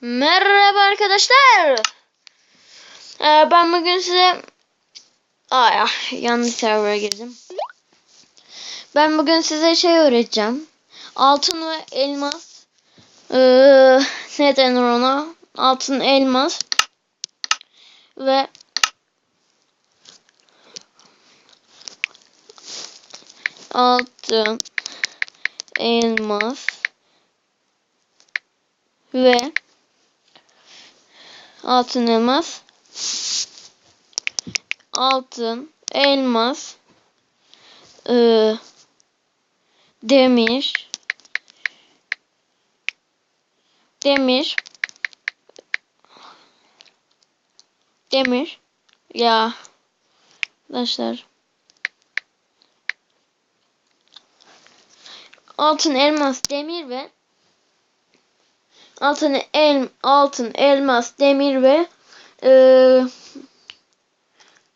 Merhaba arkadaşlar. Ee, ben bugün size Aa, ya, yanlış server'a girdim. Ben bugün size şey öğreteceğim. Altın ve elmas. Ee, ne denir ona? Altın, elmas ve altın, elmas ve altın elmas. Altın elmas. Iı, demir. Demir. Demir. Ya. Arkadaşlar. Altın elmas demir ve altın el altın elmas demir ve eee,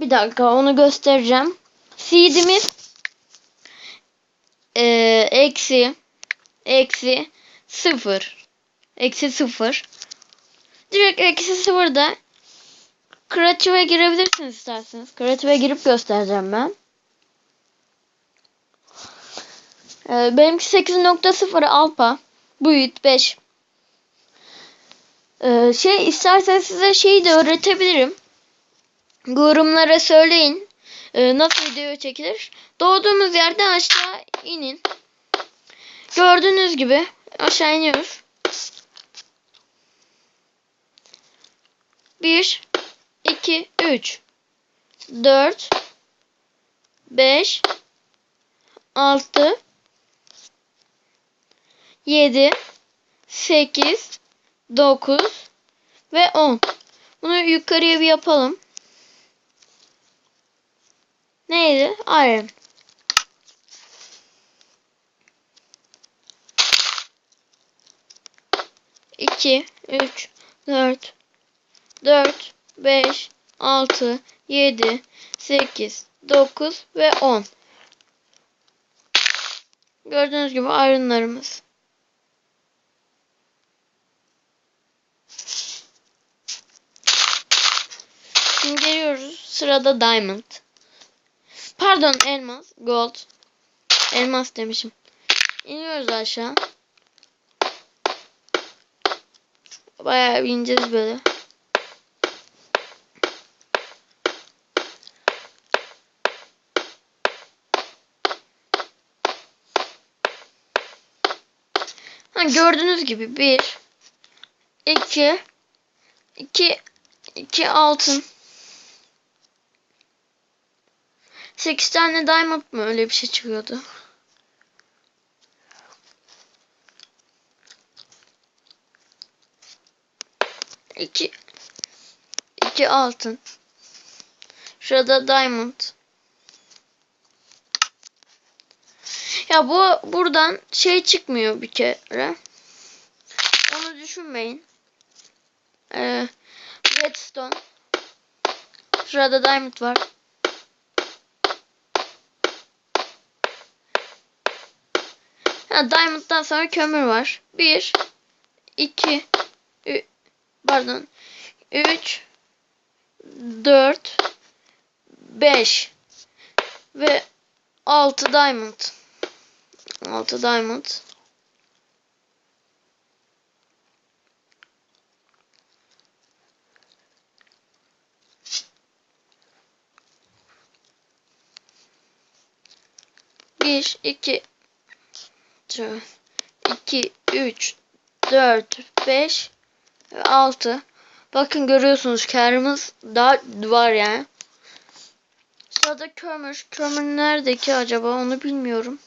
bir dakika onu göstereceğim. Seed'imiz eee, eksi eksi sıfır eksi sıfır direkt eksi sıfırda Creative'e girebilirsiniz isterseniz. Creative'e girip göstereceğim ben. Ee, benimki 8.0 alfa. Build 5. Ee, şey isterseniz size şeyi de öğretebilirim. Yorumlara söyleyin. Ee, nasıl video çekilir. Doğduğumuz yerden aşağı inin. Gördüğünüz gibi aşağı iniyoruz. 1 2 3 4 5 6 7 8 9 ve 10. Bunu yukarıya bir yapalım. Neydi? Iron. İki, üç, dört, dört, beş, altı, yedi, sekiz, dokuz ve on. Gördüğünüz gibi ironlarımız. Şimdi geliyoruz. Sırada diamond. Pardon elmas. Gold. Elmas demişim. İniyoruz aşağı. Bayağı bir ineceğiz böyle. Ha, gördüğünüz gibi bir, iki, iki, iki altın. 8 tane diamond mı öyle bir şey çıkıyordu. İki, iki altın. Şurada diamond. Ya bu buradan şey çıkmıyor bir kere. Onu düşünmeyin. Ee, redstone. Şurada diamond var. Ha, diamond'dan sonra kömür var. 1 2 pardon 3 4 5 ve 6 diamond. 6 diamond. Bir, iki, 2, 3, 4, 5 ve 6. Bakın görüyorsunuz karımız daha var yani. Sırada kömür. Kömür nerede ki acaba onu bilmiyorum.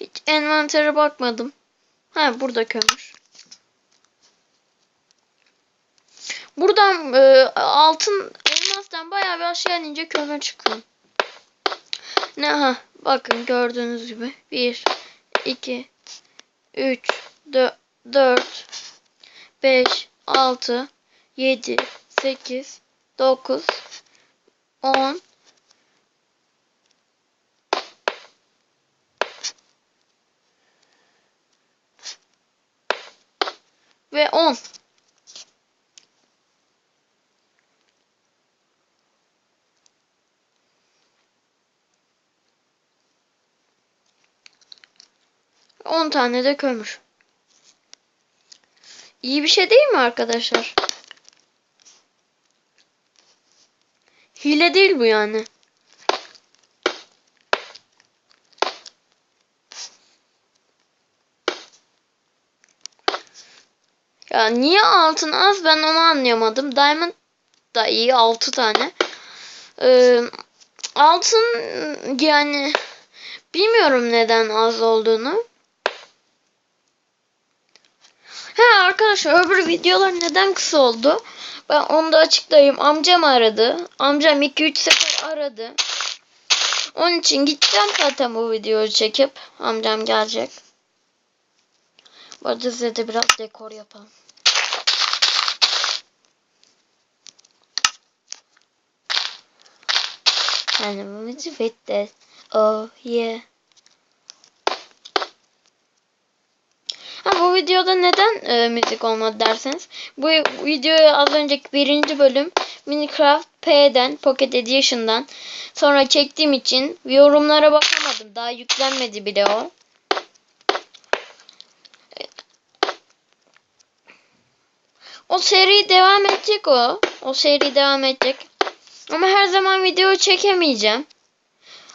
Hiç envantere bakmadım. Ha burada kömür. Buradan e, altın elmastan bayağı bir aşağı inince kömür çıkıyor. Ne ha bakın gördüğünüz gibi 1 2 3 4 4 5 6 7 8 9 10 11 ve 10. On tane de kömür. İyi bir şey değil mi arkadaşlar? Hile değil bu yani. Ya niye altın az ben onu anlayamadım. Diamond da iyi 6 tane. Ee, altın yani bilmiyorum neden az olduğunu. He arkadaşlar öbür videolar neden kısa oldu? Ben onu da açıklayayım. Amcam aradı. Amcam 2-3 sefer aradı. Onun için gideceğim zaten bu videoyu çekip. Amcam gelecek. Bu arada size de biraz dekor yapalım. With this. Oh yeah. Ha bu videoda neden e, müzik olmadı derseniz. Bu videoyu az önceki birinci bölüm Minecraft P'den Pocket Edition'dan sonra çektiğim için yorumlara bakamadım. Daha yüklenmedi bile o. O seri devam edecek o. O seri devam edecek. Ama her zaman video çekemeyeceğim.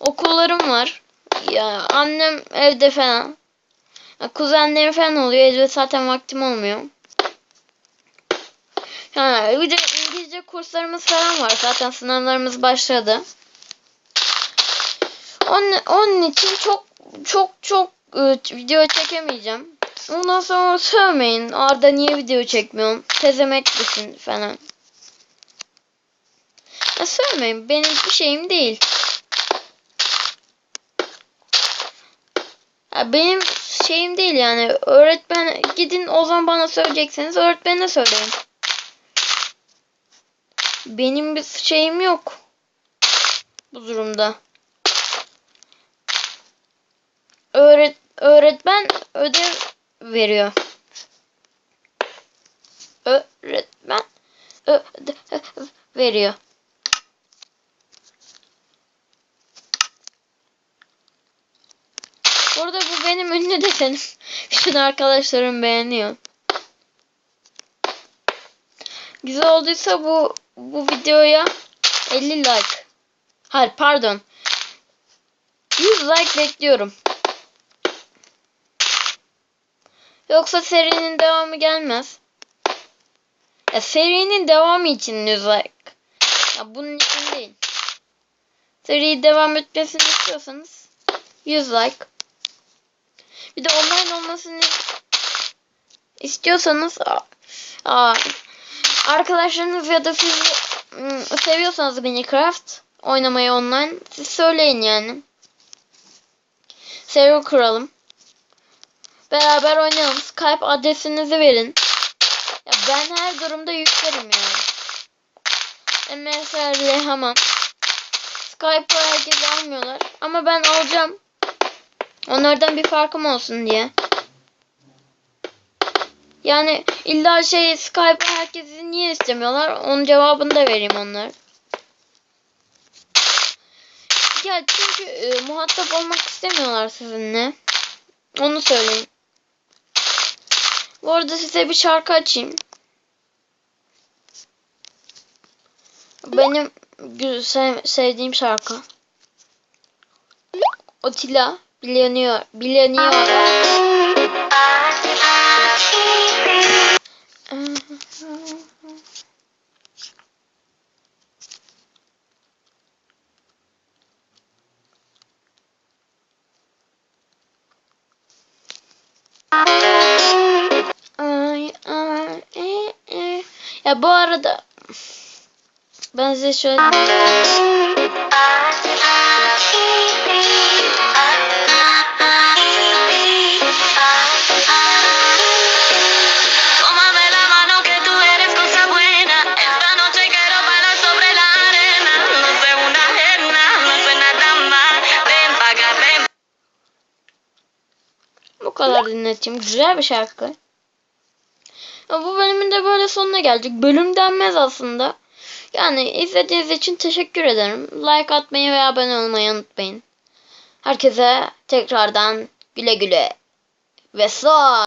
Okullarım var. Ya annem evde falan. Kuzenlerim falan oluyor. Evde zaten vaktim olmuyor. Ha, bir de İngilizce kurslarımız falan var. Zaten sınavlarımız başladı. Onun, onun için çok çok çok e, video çekemeyeceğim. Ondan sonra sövmeyin. Arda niye video çekmiyorsun? Tezemek misin falan. Ya sövmeyin. Benim bir şeyim değil. Ya benim şeyim değil yani. Öğretmen gidin o zaman bana söyleyecekseniz öğretmenine söyleyin. Benim bir şeyim yok. Bu durumda. Öğret öğretmen ödev veriyor. Öğretmen ödev veriyor. Burada bu benim ünlü desenim. Bütün arkadaşlarım beğeniyor. Güzel olduysa bu bu videoya 50 like. Hayır pardon. 100 like bekliyorum. Yoksa serinin devamı gelmez. Ya serinin devamı için 100 like. Ya bunun için değil. Seri devam etmesini istiyorsanız 100 like. Bir de online olmasını istiyorsanız aa, arkadaşlarınız ya da siz ım, seviyorsanız Minecraft oynamayı online siz söyleyin yani. Server kuralım. Beraber oynayalım. Skype adresinizi verin. Ya ben her durumda yüklerim yani. MSR'le hemen. Skype'ı herkes almıyorlar. Ama ben alacağım. Onlardan bir farkım olsun diye. Yani illa şey Skype herkesi niye istemiyorlar? Onun cevabını da vereyim onlar. Ya çünkü e, muhatap olmak istemiyorlar sizinle. Onu söyleyeyim. Bu arada size bir şarkı açayım. Benim sev sevdiğim şarkı. Otila bileniyor. Bileniyor. Ay, ay, e, e. Ya bu arada ben size şöyle kadar dinleteyim. Güzel bir şarkı. Ya Bu bölümün de böyle sonuna geldik. Bölüm denmez aslında. Yani izlediğiniz için teşekkür ederim. Like atmayı ve abone olmayı unutmayın. Herkese tekrardan güle güle ve son.